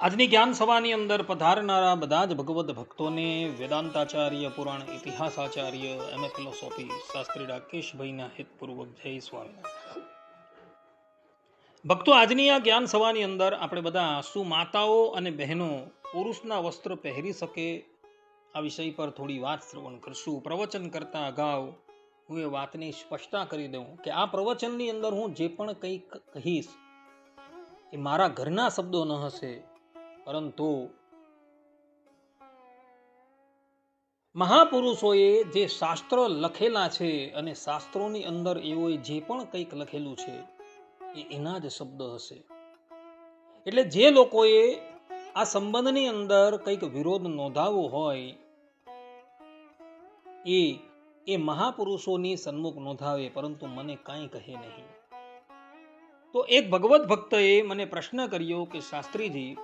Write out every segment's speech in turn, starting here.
આજની જ્ઞાન સભાની અંદર પધારનારા બધા જ ભગવદ્ ભક્તોને વેદાંતાચાર્ય, પુરાણ ઇતિહાસાચાર્ય, એમ. એ. ફિલોસોફી શાસ્ત્રી રાકેશભાઈના હિતપૂર્વક જય સ્વામી ભક્તો, આજની આ જ્ઞાન સભાની અંદર આપણે બધા શું માતાઓ અને બહેનો પુરુષના વસ્ત્ર પહેરી શકે આ વિષય પર થોડી વાત શ્રવણ કરશું. પ્રવચન કરતા અગાઉ હું એ વાતની સ્પષ્ટતા કરી દઉં કે આ પ્રવચનની અંદર હું જે પણ કંઈક કહીશ એ મારા ઘરના શબ્દો ન હશે પરંતુ મહાપુરુષોએ જે શાસ્ત્ર લખેલા છે અને શાસ્ત્રોની અંદર એઓએ જે પણ કંઈક લખેલું છે, એ એના જ શબ્દ હશે. એટલે જે લોકોએ આ સંબંધની અંદર કંઈક વિરોધ નોંધાવવો હોય, એ એ મહાપુરુષોની સન્મુખ નોંધાવે, પરંતુ મને કાંઈ કહે નહીં. તો એક ભગવત ભક્તએ મને પ્રશ્ન કર્યો કે શાસ્ત્રીજી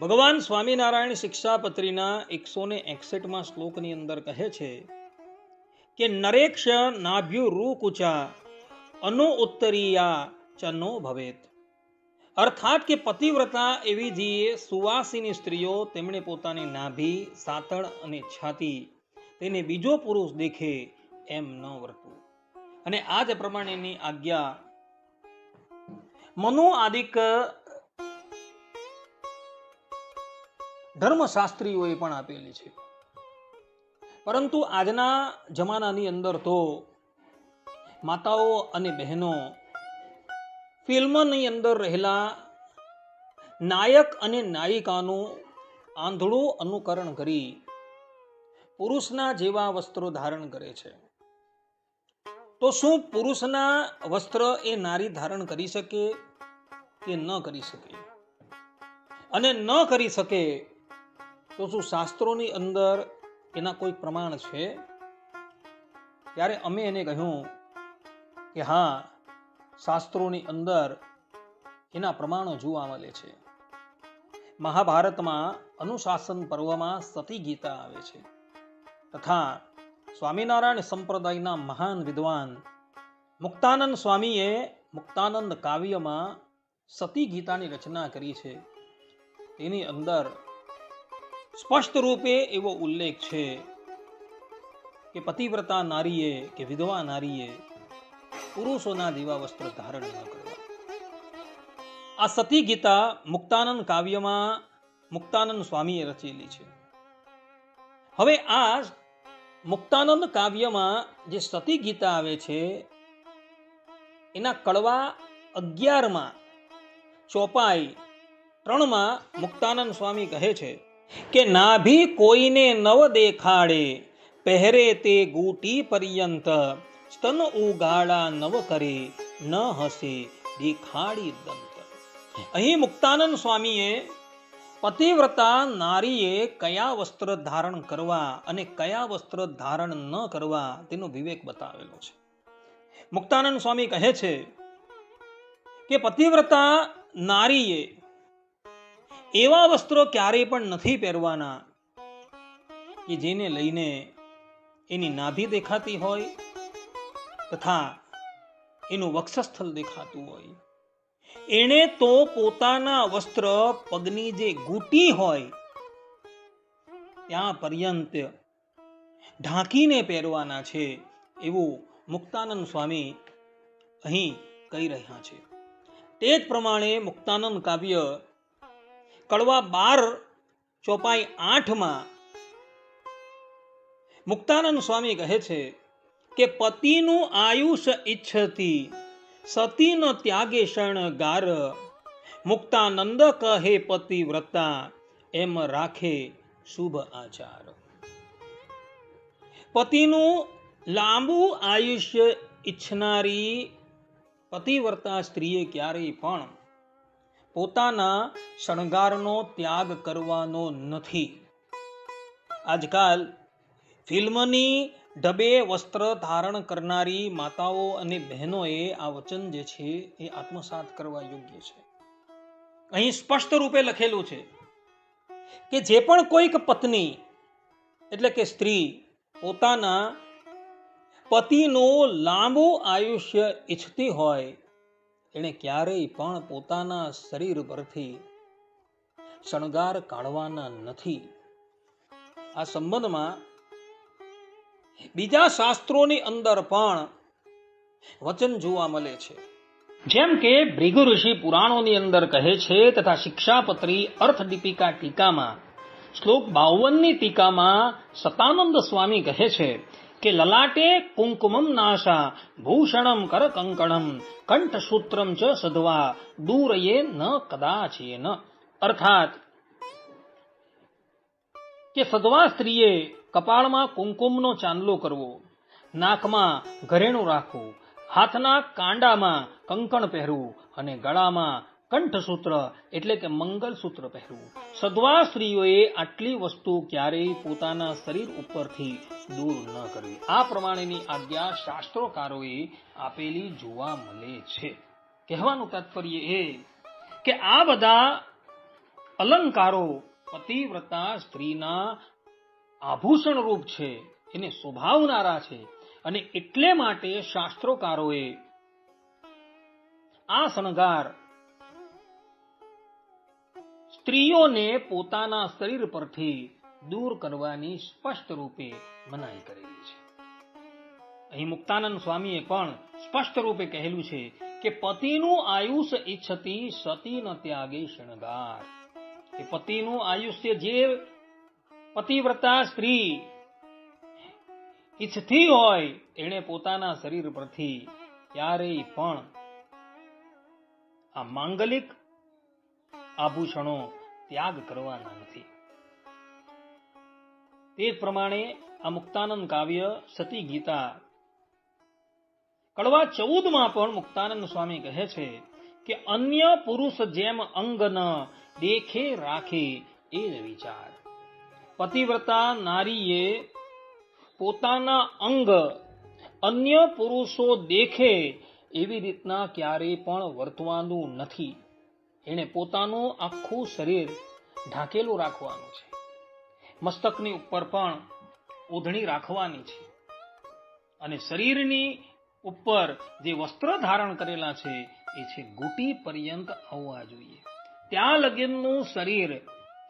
ભગવાન સ્વામિનારાયણ શિક્ષાપત્રીના એકસો ને એકસઠમાં શ્લોકની અંદર કહે છે કે, નરેક્ષ નાભ્યુ રૂકુચા અનો ઉત્તરીયા ચનો ભવેત. અર્થાત કે પતિવ્રતા એવી જે સુવાસીની સ્ત્રીઓ તેમણે પોતાની નાભી, સાતળ અને છાતી તેને બીજો પુરુષ દેખે એમ ન વર્તવું અને આ જ પ્રમાણેની આજ્ઞા મનો આદિક ધર્મશાસ્ત્રીઓએ પણ આપેલી છે. પરંતુ આજના જમાનાની અંદર તો માતાઓ અને બહેનો ફિલ્મની અંદર રહેલા નાયક અને નાયિકાનું આંધળું અનુકરણ કરી પુરુષના જેવા વસ્ત્રો ધારણ કરે છે. તો શું પુરુષના વસ્ત્ર એ નારી ધારણ કરી શકે કે ન કરી શકે? અને ન કરી શકે તો શું શાસ્ત્રોની અંદર એના કોઈ પ્રમાણ છે? ત્યારે અમે એને કહ્યું કે હા, શાસ્ત્રોની અંદર એના પ્રમાણો જોવા મળે છે. મહાભારતમાં અનુશાસન પર્વમાં સતી ગીતા આવે છે. તથા સ્વામિનારાયણ સંપ્રદાયના મહાન વિદ્વાન મુક્તાનંદ સ્વામીએ મુક્તાનંદ કાવ્યમાં સતી ગીતાની રચના કરી છે. તેની અંદર સ્પષ્ટ રૂપે એવો ઉલ્લેખ છે કે પતિવ્રતા નારીએ કે વિધવા નારીએ પુરુષોના જેવા વસ્ત્ર ધારણ ન કરવા. આ સતી ગીતા મુક્તાનંદ કાવ્યમાં મુક્તાનંદ સ્વામીએ રચેલી છે. હવે આ મુક્તાનંદ કાવ્યમાં જે સતી ગીતા આવે છે, એના કડવા અગિયારમાં ચોપાઈ ત્રણમાં મુક્તાનંદ સ્વામી કહે છે કે નાભી કોઈને નવ દેખાડે, પહેરે તે ગૂટી પર્યંત, સ્તન ઉગાડા નવ કરે, ન હસે દેખાડી દંત. અહીં મુક્તાનંદ સ્વામીએ પતિવ્રતા નારીએ કયા વસ્ત્ર ધારણ કરવા અને કયા વસ્ત્ર ધારણ ન કરવા તેનો વિવેક બતાવેલો છે. મુક્તાનંદ સ્વામી કહે છે કે પતિવ્રતા નારીએ એવા વસ્ત્રો ક્યારેય પણ નથી પહેરવાના કે જેને લઈને એની નાભી દેખાતી હોય તથા એનું વક્ષસ્થળ દેખાતું હોય. એણે તો પોતાના વસ્ત્ર પગની જે ગૂટી હોય ત્યાં પર્યંત ઢાંકીને પહેરવાના છે એવું મુક્તાનંદ સ્વામી અહીં કહી રહ્યા છે. તે જ પ્રમાણે મુક્તાનંદ કાવ્ય કડવા બાર ચોપાઈ આઠમાં મુક્તાનંદ સ્વામી કહે છે કે પતિનું આયુષ ઈચ્છતી સતીન ત્યાગે શરણ ગાર મુક્તાનંદ કહે પતિવ્રતા એમ રાખે શુભ આચાર. પતિનું લાંબુ આયુષ્ય ઈચ્છનારી પતિવ્રતા સ્ત્રીએ ક્યારેય પણ પોતાના શણગારનો ત્યાગ કરવાનો નથી. આજકાલ ફિલ્મની ઢબે વસ્ત્ર ધારણ કરનારી માતાઓ અને બહેનોએ આ વચન જે છે એ આત્મસાત કરવા યોગ્ય છે. અહીં સ્પષ્ટ રૂપે લખેલું છે કે જે પણ કોઈક પત્ની, એટલે કે સ્ત્રી, પોતાના પતિનું લાંબુ આયુષ્ય ઈચ્છતી હોય એણે ક્યારેય પણ પોતાના શરીર પરથી શણગાર કાઢવાના નથી. આ સંબંધમાં બીજા શાસ્ત્રોની અંદર પણ વચન જોવા મળે છે. જેમ કે ભૃગુ ઋષિ પુરાણોની અંદર કહે છે તથા શિક્ષાપત્રી અર્થ દીપિકા ટીકામાં, શ્લોક બાવનની ટીકામાં સતાનંદ સ્વામી કહે છે કે લલાટે કુંકુમમ નાશા ભૂષણમ કર કંકણમ કંઠસૂત્રમ ચ સધવા દૂરયે ન કદાચેન અર્થાત કે સધવા સ્ત્રીએ કપાળમાં કુંકુમનો ચાંદલો કરવો નાકમાં ઘરેણું રાખવું હાથના કાંડામાં કંકણ પહેરવું અને ગળામાં કંઠસૂત્ર એટલે કે મંગલસૂત્ર પહેરવું. સદ્વા સ્ત્રીઓએ આટલી વસ્તુ ક્યારેય પોતાના શરીર ઉપરથી દૂર ન કરવી. આ પ્રમાણેની આજ્ઞા શાસ્ત્રોકારોએ આપેલી જોવા મળે છે. કહેવાનું તાત્પર્ય એ કે આ બધા અલંકારો પતિવ્રતા સ્ત્રીના આભૂષણ રૂપ છે, એને શોભાવનારા છે અને એટલે માટે શાસ્ત્રોકારોએ આ શણગાર સ્ત્રીઓને પોતાના શરીર પરથી દૂર કરવાની સ્પષ્ટ રૂપે મનાઈ કરેલી છે. અહીં મુક્તાનંદ સ્વામીએ પણ સ્પષ્ટ રૂપે કહેલું છે કે પતિનું આયુષ ઈચ્છતી સતી ન ત્યાગે શણગાર. કે પતિનું આયુષ્ય જે પતિવ્રતા સ્ત્રી ઈચ્છતી હોય એણે પોતાના શરીર પરથી ક્યારેય પણ આ માંગલિક આભૂષણો ત્યાગ કરવાના નથી. તે પ્રમાણે આ મુક્તાનંદ કાવ્ય સતી ગીતા કડવા ચૌદમાં પણ મુક્તાનંદ સ્વામી કહે છે કે અન્ય પુરુષ જેમ અંગ ન દેખે રાખે એ જ વિચાર. પતિવ્રતા નારીએ પોતાના અંગ અન્ય પુરુષો દેખે એવી રીતના ક્યારેય પણ વર્તવાનું નથી. એણે પોતાનું આખું શરીર ઢાંકેલું રાખવાનું છે. મસ્તકની ઉપર પણ ઓઢણી રાખવાની છે. અને શરીરની ઉપર જે વસ્ત્ર ધારણ કરેલા છે, એ છે ગુટી પર્યંત આવવા જોઈએ. ત્યાં લગીનનું શરીર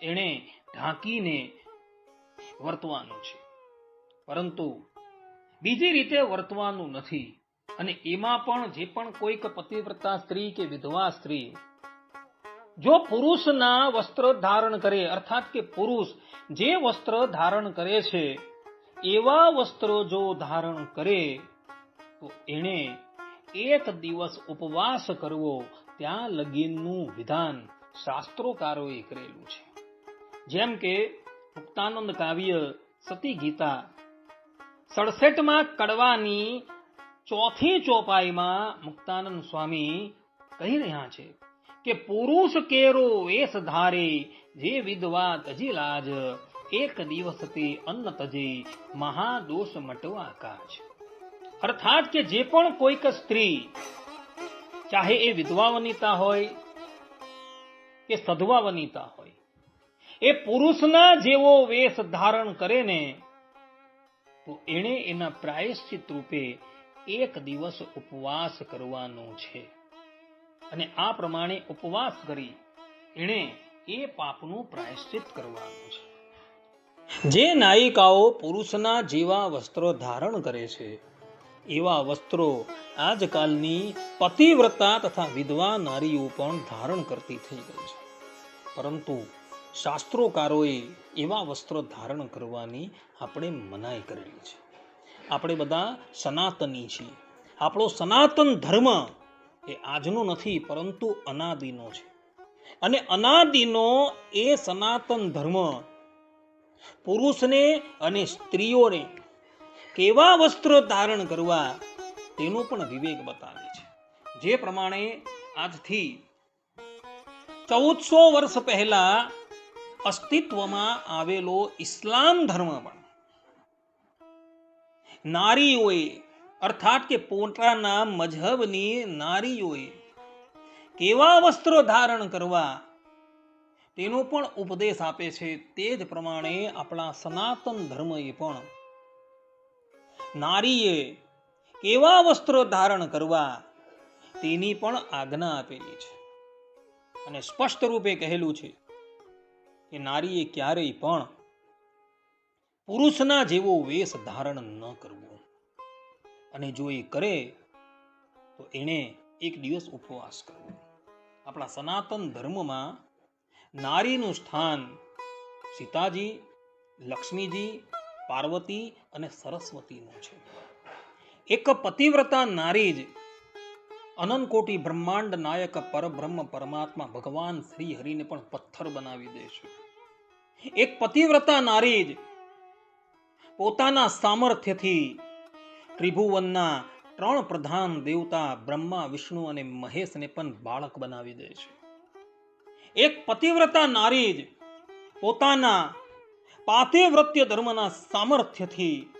એણે ઢાંકીને વર્તવાનું છે. પરંતુ બીજી રીતે વર્તવાનું નથી. અને એમાં પણ જે પણ કોઈક પતિવ્રતા સ્ત્રી કે વિધવા સ્ત્રી જો પુરુષના વસ્ત્ર ધારણ કરે, અર્થાત કે પુરુષ જે વસ્ત્ર ધારણ કરે છે, એવા વસ્ત્રો જો ધારણ કરે, તો એણે એક દિવસ ઉપવાસ કરવો, ત્યાં લગીનનું વિધાન શાસ્ત્રોકારોએ કરેલું છે. જેમ કે મુક્તાનંદ કાવ્ય સતી ગીતા સડસઠમાં કડવાની ચોથી ચોપાઈમાં મુક્તાનંદ સ્વામી કહી રહ્યા છે કે પુરુષ કેરો વેશ ધારે, જે વિધવા તજી લાજ. એક દિવસ તે અન્ન તજે, મહાદોષ મટવા કાજ. અર્થાત કે જે પણ કોઈક સ્ત્રી ચાહે એ વિધવા વનિતા હોય, કે સધવા વનિતા હોય, એ પુરુષના જેવો વેશ ધારણ કરે ને, તો એણે એના પ્રાયશ્ચિત રૂપે એક દિવસ ઉપવાસ કરવાનો છે. અને આ પ્રમાણે ઉપવાસ કરી એણે એ પાપનું પ્રાયશ્ચિત કરવાનું છે. જે નાયિકાઓ પુરુષના જેવા વસ્ત્રો ધારણ કરે છે, એવા વસ્ત્રો આજકાલની પતિવ્રતા તથા વિધવા નારીઓ પણ ધારણ કરતી થઈ ગઈ છે. પરંતુ શાસ્ત્રોકારોએ એવા વસ્ત્રો ધારણ કરવાની આપણે મનાઈ કરેલી છે. આપણે બધા સનાતની છીએ. આપણો સનાતન ધર્મ એ આજનો નથી, પરંતુ અનાદિનો છે. અને અનાદિનો એ સનાતન ધર્મ. પુરુષને અને સ્ત્રીઓને કેવા વસ્ત્ર ધારણ કરવા તેનો પણ વિવેક બતાવે છે. જે પ્રમાણે આજથી ચૌદસો વર્ષ પહેલા અસ્તિત્વમાં આવેલો ઇસ્લામ ધર્મ પણ. નારીઓએ અર્થાત કે પોતાના મજહબની નારીઓએ કેવા વસ્ત્રો ધારણ કરવા તેનો પણ ઉપદેશ આપે છે તે જ પ્રમાણે આપણા સનાતન ધર્મએ પણ. નારીએ કેવા વસ્ત્રો ધારણ કરવા તેની પણ આજ્ઞા આપેલી છે. અને સ્પષ્ટ રૂપે કહેલું છે કે નારીએ ક્યારેય પણ પુરુષના જેવો વેશ ધારણ ન કરવો. અને જો એ કરે, તો એણે એક દિવસ ઉપવાસ કરવો. આપણા સનાતન ધર્મમાં નારીનું સ્થાન સીતાજી, લક્ષ્મીજી, પાર્વતી અને સરસ્વતીનું છે. એક પતિવ્રતા નારી જ અનંતકોટી બ્રહ્માંડ નાયક પરબ્રહ્મ પરમાત્મા ભગવાન શ્રી હરિને પણ પથ્થર બનાવી દે છે. એક પતિવ્રતા નારી જ પોતાના સામર્થ્યથી ત્રિભુવનના ત્રણ પ્રધાન દેવતા બ્રહ્મા, વિષ્ણુ અને મહેશને પણ બાળક બનાવી દે છે. એક પતિવ્રતા નારી જ પોતાના પાતિવ્રત્ય ધર્મના સામર્થ્યથી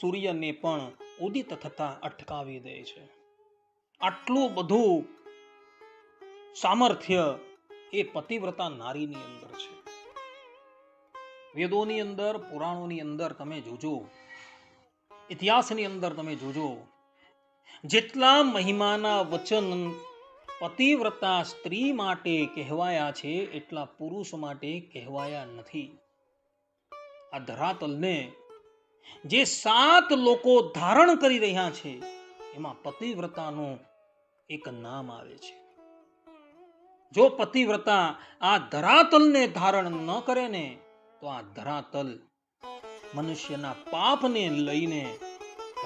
સૂર્યને પણ ઉદિત થતા અટકાવી દે છે. આટલું બધું સામર્થ્ય એ પતિવ્રતા નારીની અંદર છે. વેદોની અંદર, પુરાણોની અંદર તમે જોજો ઇતિહાસની અંદર તમે જોજો, જેટલા મહિમાના વચન પતિવ્રતા સ્ત્રી માટે કહેવાયા છે, એટલા પુરુષ માટે કહેવાયા નથી. આ ધરાતલને જે સાત લોકો ધારણ કરી રહ્યા છે, એમાં પતિવ્રતાનું એક નામ આવે છે. જો પતિવ્રતા આ ધરાતલને ધારણ ન કરે ને, તો આ ધરાતલ મનુષ્યના પાપને લઈને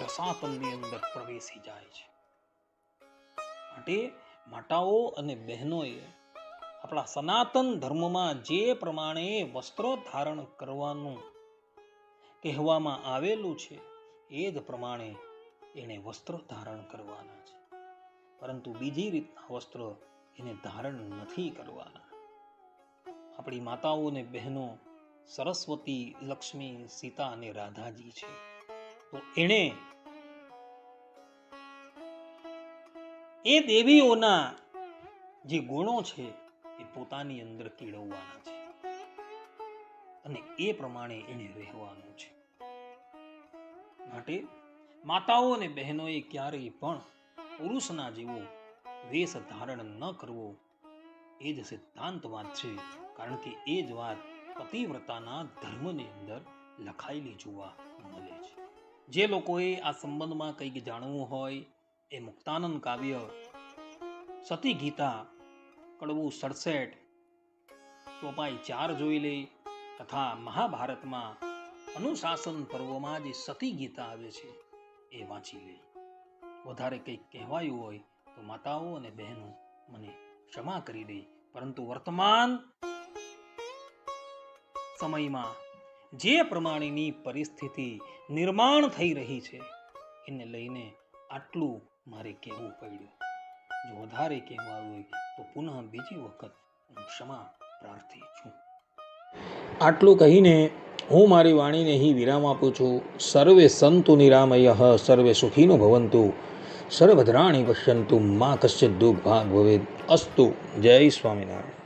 રસાતલની અંદર પ્રવેશી જાય છે. માટે માતાઓ અને બહેનોએ આપણા સનાતન ધર્મમાં જે પ્રમાણે વસ્ત્રો ધારણ કરવાનું કહેવામાં આવેલું છે, એ જ પ્રમાણે એને વસ્ત્ર ધારણ કરવાના છે. પરંતુ બીજી રીતના વસ્ત્ર એને ધારણ નથી કરવાના. આપણી માતાઓ અને બહેનો સરસ્વતી, લક્ષ્મી, સીતા અને રાધાજી છે. તો એણે એ દેવીઓના જે ગુણો છે એ પોતાની અંદર કેળવવાના છે. અને એ પ્રમાણે એને રહેવાનું છે. માટે માતાઓ અને બહેનોએ ક્યારેય પણ પુરુષના જેવો વેશ ધારણ ન કરવો એ જ સિદ્ધાંત વાત છે. કારણ કે એ જ વાત પતિવ્રતાના ધર્મની અંદર લખાયેલી જોવા મળે છે. જે લોકોએ આ સંબંધમાં કંઈક જાણવું હોય એ મુક્તાનંદ કાવ્ય, સતી ગીતા, કડવું સડસઠ, ચોપાઈ ચાર જોઈ લે તથા મહાભારતમાં અનુશાસન પર્વમાં જે સતી ગીતા આવે છે એ વાંચી લે. વધારે કંઈક કહેવાયું હોય તો માતાઓ અને બહેનો મને ક્ષમા કરી દે. પરંતુ વર્તમાન સમયમાં જે પ્રમાણેની પરિસ્થિતિ નિર્માણ થઈ રહી છે, એને લઈને આટલું મારે કહેવું પડ્યું. જો વધારે કહેવા હોય તો પુનઃ બીજી વખત હું ક્ષમા પ્રાર્થી છું. આટલું કહીને હું મારી વાણીને અહીં વિરામ આપું છું. સર્વે સંતુ નિરામય, સર્વે સુખીનું ભવંતુ. સર્વધરાણી પશ્યંતુ, મા કશ્ય દુઃખ ભાગ ભવેદ. અસ્તુ. જય સ્વામિનારાયણ.